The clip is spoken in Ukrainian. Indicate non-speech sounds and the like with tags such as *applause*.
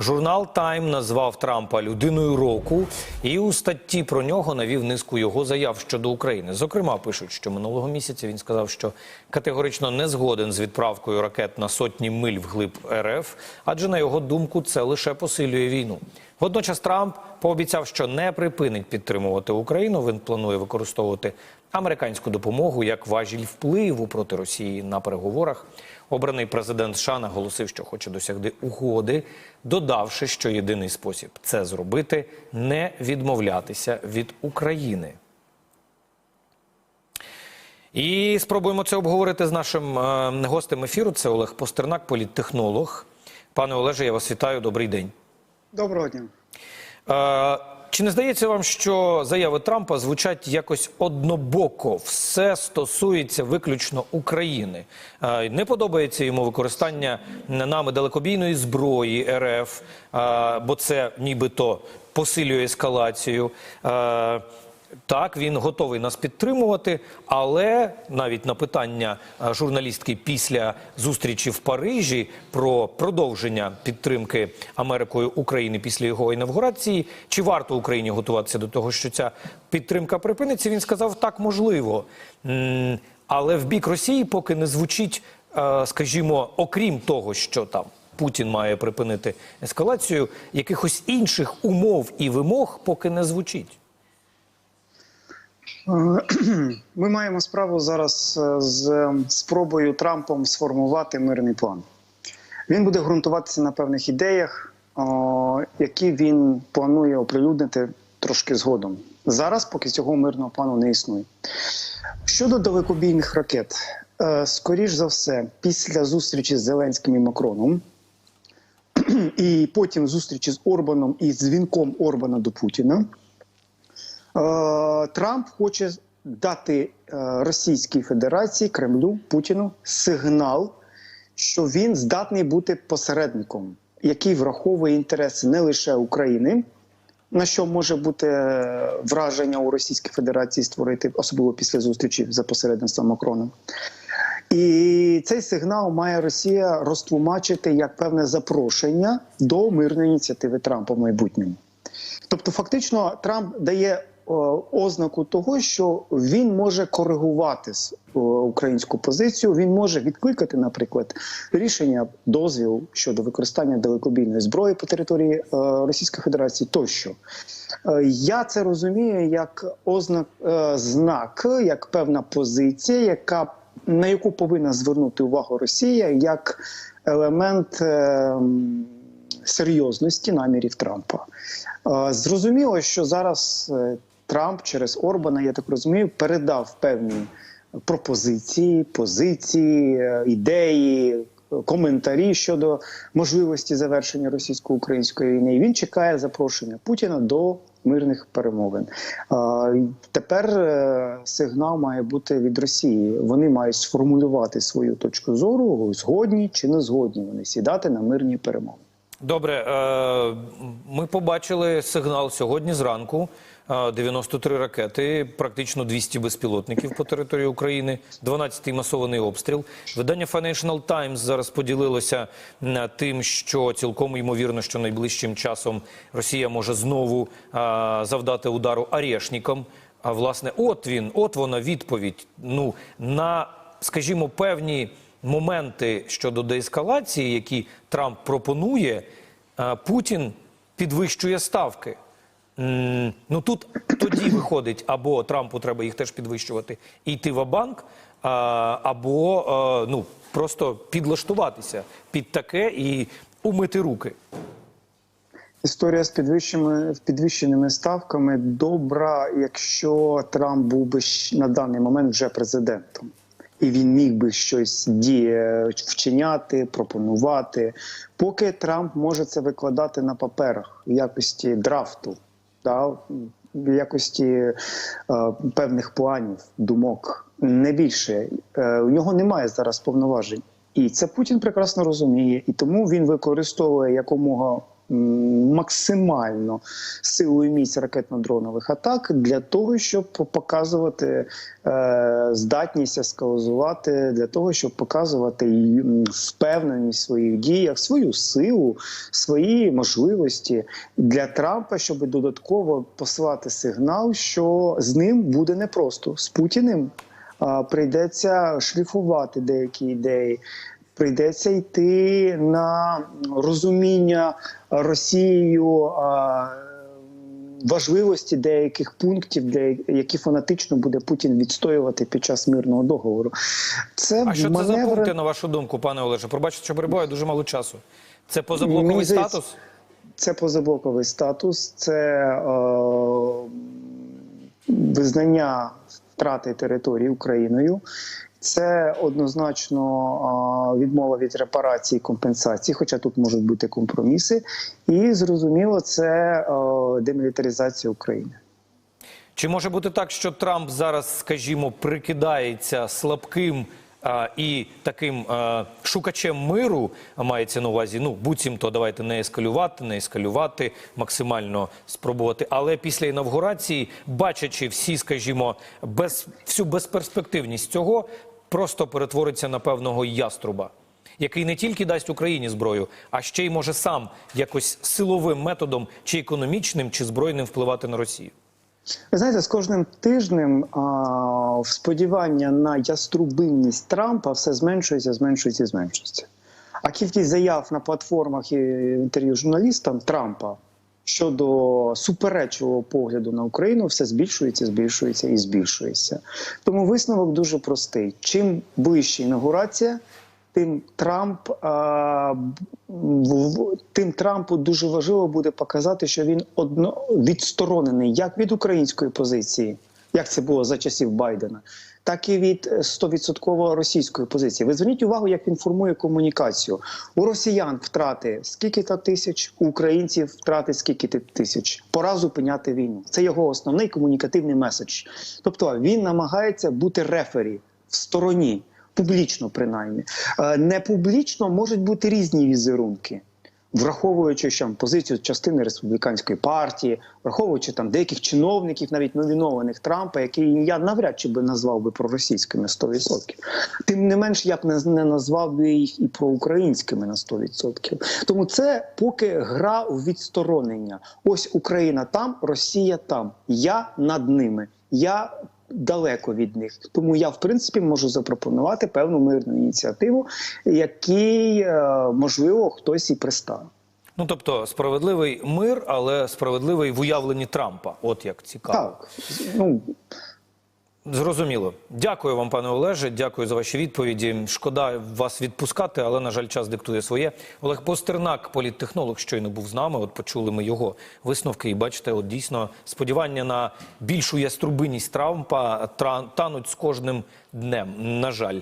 Журнал Тайм назвав Трампа людиною року і у статті про нього навів низку його заяв щодо України. Зокрема, пишуть, що минулого місяця він сказав, що категорично не згоден з відправкою ракет на сотні миль вглиб РФ, адже на його думку це лише посилює війну. Водночас Трамп пообіцяв, що не припинить підтримувати Україну. Він планує використовувати американську допомогу як важіль впливу проти Росії на переговорах. Обраний президент США наголосив, що хоче досягти угоди, додавши, що єдиний спосіб це зробити не відмовлятися від України. І спробуємо це обговорити з нашим е, гостем ефіру. Це Олег Постернак, політтехнолог. Пане Олеже, я вас вітаю. Добрий день. Доброго дня. Е, Чи не здається вам, що заяви Трампа звучать якось однобоко? Все стосується виключно України. Е, Не подобається йому використання нами далекобійної зброї РФ, е, бо це нібито посилює ескалацію. Е, Так, він готовий нас підтримувати, але навіть на питання е, журналістки після зустрічі в Парижі про продовження підтримки Америкою України після його інавгурації, чи варто Україні готуватися до того, що ця підтримка припиниться? Він сказав, так можливо. Але в бік Росії поки не звучить, е, скажімо, окрім того, що там. Путін має припинити ескалацію, якихось інших умов і вимог поки не звучить. Е, *clears throat* Ми маємо справу зараз е, з спробою Трампом сформувати мирний план. Він буде ґрунтуватися на певних ідеях, які він планує оприлюднити трошки згодом. Зараз поки цього мирного плану не існує. Щодо далекобійних ракет, е, скоріш за все, після зустрічі з Зеленським і Макроном, *clears throat* і потім зустрічі з Орбаном і дзвінком Орбана до Путіна. Е, Трамп хоче дати е, Російській Федерації Кремлю Путіну сигнал, що він здатний бути посередником, який враховує інтереси не лише України, на що може бути е, враження у Російській Федерації створити, особливо після зустрічі за посередництвом Макрона. І цей сигнал має Росія розтлумачити як певне запрошення до мирної ініціативи Трампа в майбутньому. Тобто, фактично, Трамп дає ознаку того, що він може коригувати українську позицію. Він може відкликати, наприклад, рішення дозвіл щодо використання далекобійної зброї по території е, Російської Федерації тощо. Е, Я це розумію як ознак е, знак, як певна позиція, яка на яку повинна звернути увагу Росія як елемент е, серйозності намірів Трампа. Е, Зрозуміло, що зараз е, Трамп через Орбана, я так розумію, передав певні пропозиції, позиції, е, ідеї, коментарі щодо можливості завершення російсько-української війни. І він чекає запрошення Путіна до мирних перемовин. Е, Тепер е, сигнал має бути від Росії. Вони мають сформулювати свою точку зору, згодні чи не згодні вони сідати на мирні перемовини. Добре, ми побачили сигнал сьогодні зранку. Е, 93 ракети, практично 200 безпілотників по території України, 12-й масований обстріл. Видання Financial Times зараз поділилося тим, що цілком ймовірно, що найближчим часом Росія може знову завдати удару арешникам. А власне, от він, от вона відповідь. Ну на, скажімо, певні моменти щодо деескалації, які Трамп пропонує, Путін підвищує ставки. Ну тут тоді виходить, або Трампу треба їх теж підвищувати і йти в банк, або е, ну просто підлаштуватися під таке і умити руки. Історія з підвищеними, підвищеними ставками добра, якщо Трамп був би на даний момент вже президентом, і він міг би щось діє вчиняти, пропонувати. Поки Трамп може це викладати на паперах в якості драфту, да, в якості е, певних планів, думок, не більше. Е, у нього немає зараз повноважень. І це Путін прекрасно розуміє, і тому він використовує якомога максимально силу і міць ракетно-дронових атак для того, щоб показувати е, здатність ескалозувати, для того, щоб показувати впевненість в своїх діях, свою силу, свої можливості для Трампа, щоб додатково послати сигнал, що з ним буде непросто з Путіним. Прийдеться шліфувати деякі ідеї, прийдеться йти на розуміння Росією важливості деяких пунктів, які фанатично буде Путін відстоювати під час мирного договору. Це А що це за пункти, на вашу думку, пане Олеже? Пробачте, що перебуваю дуже мало часу. Це позаблоковий статус? Це позаблоковий статус, це е, визнання втрати території Україною. Це однозначно відмова від репарації і компенсації, хоча тут можуть бути компроміси. І зрозуміло, це демілітаризація України. Чи може бути так, що Трамп зараз, скажімо, прикидається слабким і таким шукачем миру, мається на увазі, ну буцімто давайте не ескалювати, не ескалювати, максимально спробувати. Але після інавгурації, бачачи всі, скажімо, без всю безперспективність цього, просто перетвориться на певного яструба. Який не тільки дасть Україні зброю, а ще й може сам якось силовим методом, чи економічним, чи збройним впливати на Росію. Ви знаєте, з кожним тижнем а, сподівання на яструбинність Трампа все зменшується, зменшується зменшується. А кількість заяв на платформах і інтерв'ю журналістам Трампа щодо суперечливого погляду на Україну все збільшується, збільшується і збільшується. Тому висновок дуже простий: чим ближче інаугурація, тим Трамп а, в- тим Трампу дуже важливо буде показати, що він одно відсторонений як від української позиції, як це було за часів Байдена, так і від е, 100% російської позиції. Ви зверніть увагу, як він формує комунікацію. У росіян втрати скільки то тисяч, у українців втрати скільки тисяч. Пора зупиняти війну. Це його основний комунікативний меседж. Тобто він намагається бути рефері в стороні публічно, принаймні. Е, Не публічно можуть бути різні візерунки. Враховуючи що, позицію частини республіканської партії, враховуючи там деяких чиновників, навіть номінованих Трампа, які я навряд чи би назвав би проросійськими 100%. Тим не менш, я б не, не назвав би їх і проукраїнськими на 100%. Тому це поки гра у відсторонення. Ось Україна там, Росія там. Я над ними. Я далеко від них. Тому я, в принципі, можу запропонувати певну мирну ініціативу, якій, е, можливо, хтось і пристане. Ну тобто справедливий мир, але справедливий в уявленні Трампа. От як цікаво. Так, ну Зрозуміло. Дякую вам, пане Олеже. Дякую за ваші відповіді. Шкода вас відпускати, але на жаль, час диктує своє. Олег Постернак, політтехнолог, щойно був з нами. От почули ми його висновки, і бачите, от дійсно сподівання на більшу яструбиність Трампа тра- тануть з кожним днем. На жаль.